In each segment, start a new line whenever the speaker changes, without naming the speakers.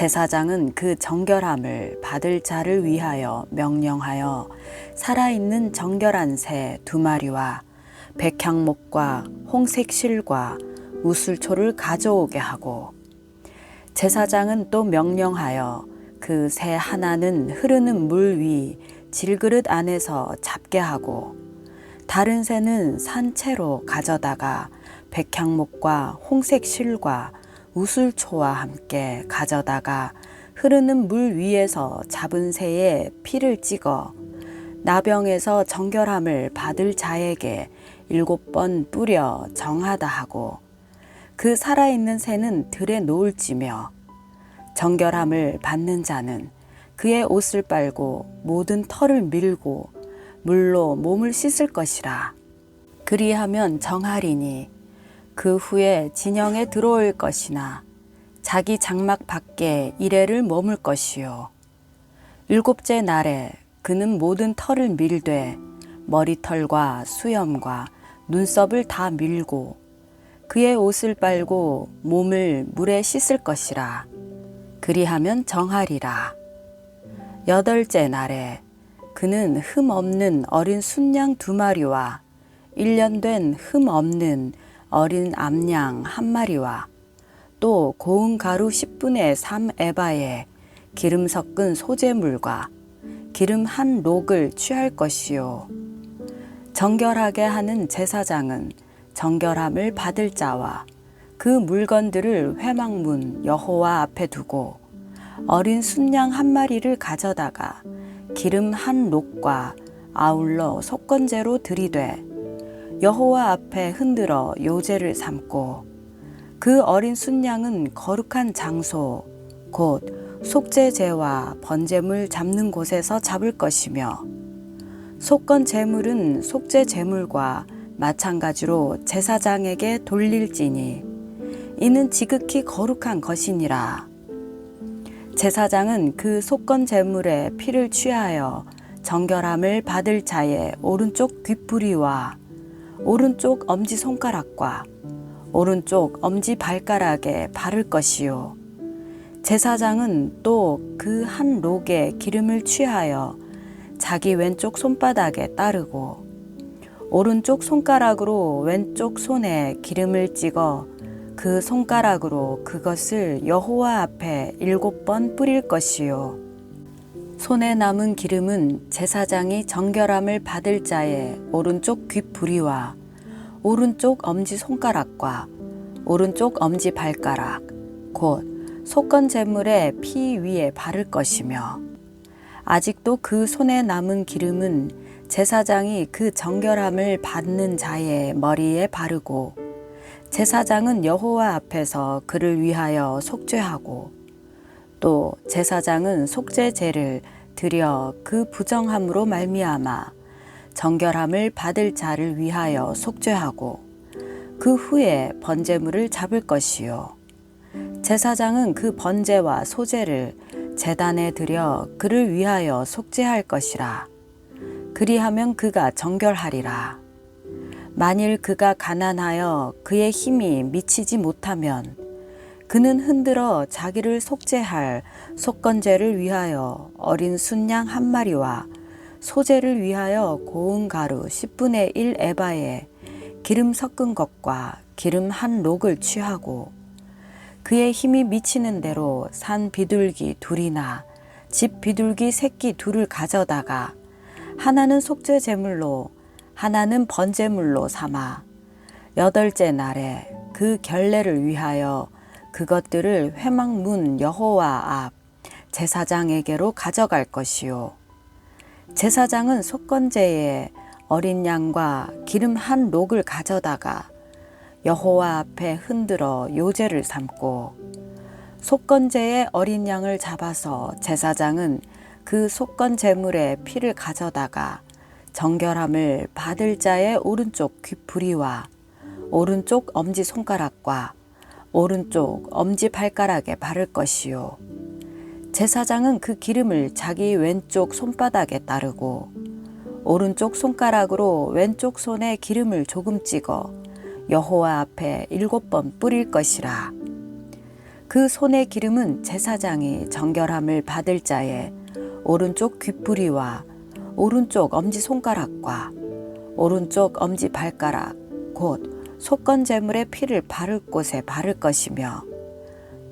제사장은 그 정결함을 받을 자를 위하여 명령하여 살아있는 정결한 새 두 마리와 백향목과 홍색 실과 우슬초를 가져오게 하고 제사장은 또 명령하여 그 새 하나는 흐르는 물 위 질그릇 안에서 잡게 하고 다른 새는 산채로 가져다가 백향목과 홍색 실과 우슬초와 함께 가져다가 흐르는 물 위에서 잡은 새의 피를 찍어 나병에서 정결함을 받을 자에게 일곱 번 뿌려 정하다 하고 그 살아있는 새는 들에 놓을지며 정결함을 받는 자는 그의 옷을 빨고 모든 털을 밀고 물로 몸을 씻을 것이라. 그리하면 정하리니 그 후에 진영에 들어올 것이나 자기 장막 밖에 이래를 머물 것이요. 일곱째 날에 그는 모든 털을 밀되 머리털과 수염과 눈썹을 다 밀고 그의 옷을 빨고 몸을 물에 씻을 것이라. 그리하면 정하리라. 여덟째 날에 그는 흠 없는 어린 순양 두 마리와 일년된 흠 없는 어린 암양 한 마리와 또 고운 가루 10분의 3 에바에 기름 섞은 소재물과 기름 한 록을 취할 것이요. 정결하게 하는 제사장은 정결함을 받을 자와 그 물건들을 회막문 여호와 앞에 두고 어린 순양 한 마리를 가져다가 기름 한 록과 아울러 속건제로 들이되 여호와 앞에 흔들어 요제를 삼고 그 어린 순양은 거룩한 장소 곧 속죄제와 번제물 잡는 곳에서 잡을 것이며 속건 제물은 속죄 제물과 마찬가지로 제사장에게 돌릴지니 이는 지극히 거룩한 것이니라. 제사장은 그 속건 제물의 피를 취하여 정결함을 받을 자의 오른쪽 귓부리와 오른쪽 엄지 손가락과 오른쪽 엄지 발가락에 바를 것이요. 제사장은 또 그 한 록에 기름을 취하여 자기 왼쪽 손바닥에 따르고 오른쪽 손가락으로 왼쪽 손에 기름을 찍어 그 손가락으로 그것을 여호와 앞에 일곱 번 뿌릴 것이요. 손에 남은 기름은 제사장이 정결함을 받을 자의 오른쪽 귓부리와 오른쪽 엄지 손가락과 오른쪽 엄지 발가락 곧 속건 제물의 피 위에 바를 것이며 아직도 그 손에 남은 기름은 제사장이 그 정결함을 받는 자의 머리에 바르고 제사장은 여호와 앞에서 그를 위하여 속죄하고 또 제사장은 속죄제를 드려 그 부정함으로 말미암아 정결함을 받을 자를 위하여 속죄하고 그 후에 번제물을 잡을 것이요. 제사장은 그 번제와 소제를 제단에 드려 그를 위하여 속죄할 것이라. 그리하면 그가 정결하리라. 만일 그가 가난하여 그의 힘이 미치지 못하면 그는 흔들어 자기를 속죄할 속건제를 위하여 어린 순양 한 마리와 소제를 위하여 고운 가루 10분의 1 에바에 기름 섞은 것과 기름 한 록을 취하고 그의 힘이 미치는 대로 산 비둘기 둘이나 집 비둘기 새끼 둘을 가져다가 하나는 속죄 제물로 하나는 번제물로 삼아 여덟째 날에 그 결례를 위하여 그것들을 회막문 여호와 앞 제사장에게로 가져갈 것이요. 제사장은 속건제에 어린 양과 기름 한 록을 가져다가 여호와 앞에 흔들어 요제를 삼고 속건제의 어린 양을 잡아서 제사장은 그 속건 제물의 피를 가져다가 정결함을 받을 자의 오른쪽 귀풀이와 오른쪽 엄지 손가락과 오른쪽 엄지 발가락에 바를 것이요. 제사장은 그 기름을 자기 왼쪽 손바닥에 따르고 오른쪽 손가락으로 왼쪽 손에 기름을 조금 찍어 여호와 앞에 일곱 번 뿌릴 것이라. 그 손의 기름은 제사장이 정결함을 받을 자의 오른쪽 귀뿌리와 오른쪽 엄지 손가락과 오른쪽 엄지 발가락 곧 속건 제물의 피를 바를 곳에 바를 것이며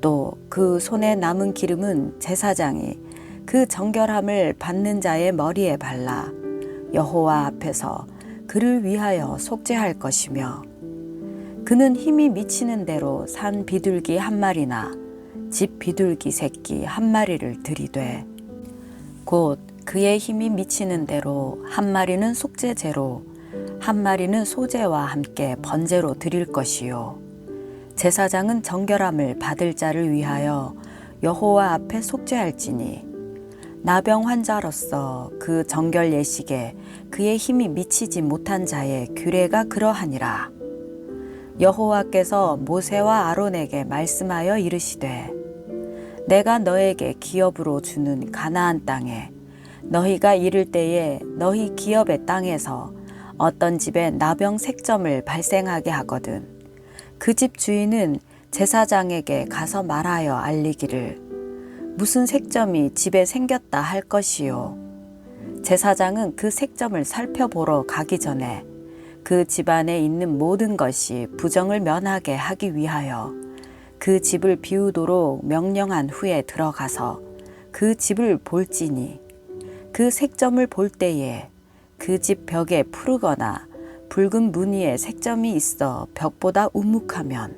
또 그 손에 남은 기름은 제사장이 그 정결함을 받는 자의 머리에 발라 여호와 앞에서 그를 위하여 속죄할 것이며 그는 힘이 미치는 대로 산 비둘기 한 마리나 집 비둘기 새끼 한 마리를 들이되 곧 그의 힘이 미치는 대로 한 마리는 속죄제로 한 마리는 소제와 함께 번제로 드릴 것이요. 제사장은 정결함을 받을 자를 위하여 여호와 앞에 속죄할지니 나병 환자로서 그 정결 예식에 그의 힘이 미치지 못한 자의 규례가 그러하니라. 여호와께서 모세와 아론에게 말씀하여 이르시되 내가 너에게 기업으로 주는 가나안 땅에 너희가 이를 때에 너희 기업의 땅에서 어떤 집에 나병 색점을 발생하게 하거든. 그 집 주인은 제사장에게 가서 말하여 알리기를 무슨 색점이 집에 생겼다 할 것이요. 제사장은 그 색점을 살펴보러 가기 전에 그 집안에 있는 모든 것이 부정을 면하게 하기 위하여 그 집을 비우도록 명령한 후에 들어가서 그 집을 볼지니 그 색점을 볼 때에 그 집 벽에 푸르거나 붉은 무늬의 색점이 있어 벽보다 우묵하면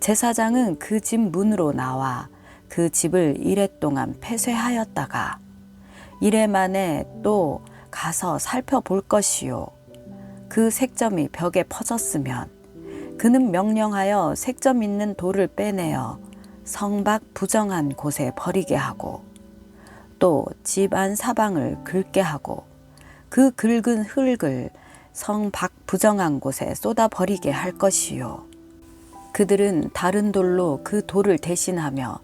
제사장은 그 집 문으로 나와 그 집을 이래 동안 폐쇄하였다가 이래 만에 또 가서 살펴볼 것이요. 그 색점이 벽에 퍼졌으면 그는 명령하여 색점 있는 돌을 빼내어 성박 부정한 곳에 버리게 하고 또 집 안 사방을 긁게 하고 그 긁은 흙을 성박 부정한 곳에 쏟아 버리게 할 것이요 그들은 다른 돌로 그 돌을 대신하며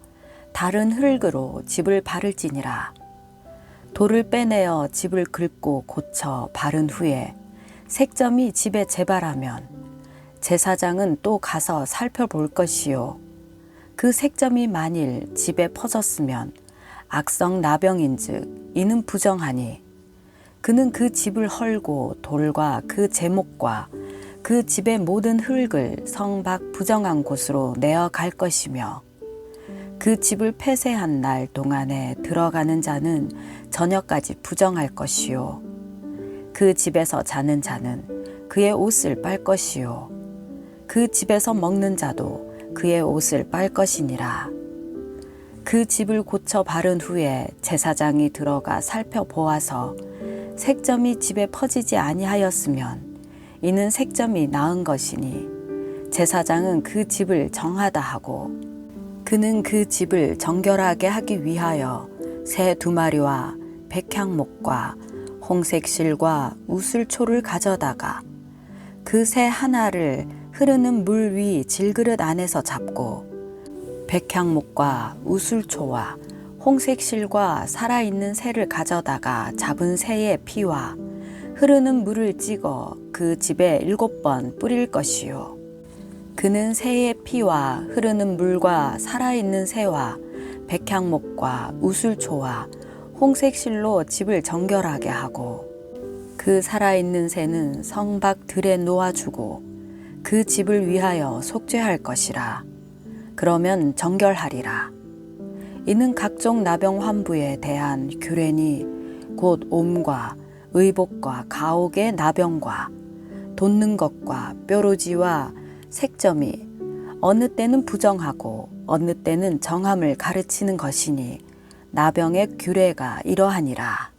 다른 흙으로 집을 바를지니라 돌을 빼내어 집을 긁고 고쳐 바른 후에 색점이 집에 재발하면 제사장은 또 가서 살펴볼 것이요. 그 색점이 만일 집에 퍼졌으면 악성 나병인즉 이는 부정하니 그는 그 집을 헐고 돌과 그 제목과 그 집의 모든 흙을 성박 부정한 곳으로 내어 갈 것이며 그 집을 폐쇄한 날 동안에 들어가는 자는 저녁까지 부정할 것이요. 그 집에서 자는 자는 그의 옷을 빨 것이요. 그 집에서 먹는 자도 그의 옷을 빨 것이니라. 그 집을 고쳐 바른 후에 제사장이 들어가 살펴보아서 색점이 집에 퍼지지 아니하였으면 이는 색점이 나은 것이니 제사장은 그 집을 정하다 하고 그는 그 집을 정결하게 하기 위하여 새 두 마리와 백향목과 홍색 실과 우슬초를 가져다가 그 새 하나를 흐르는 물 위 질그릇 안에서 잡고 백향목과 우슬초와 홍색 실과 살아있는 새를 가져다가 잡은 새의 피와 흐르는 물을 찍어 그 집에 일곱 번 뿌릴 것이요. 그는 새의 피와 흐르는 물과 살아있는 새와 백향목과 우슬초와 홍색 실로 집을 정결하게 하고 그 살아있는 새는 성박 들에 놓아주고 그 집을 위하여 속죄할 것이라. 그러면 정결하리라. 이는 각종 나병 환부에 대한 규례니 곧 옴과 의복과 가옥의 나병과 돋는 것과 뾰루지와 색점이 어느 때는 부정하고 어느 때는 정함을 가르치는 것이니 나병의 규례가 이러하니라.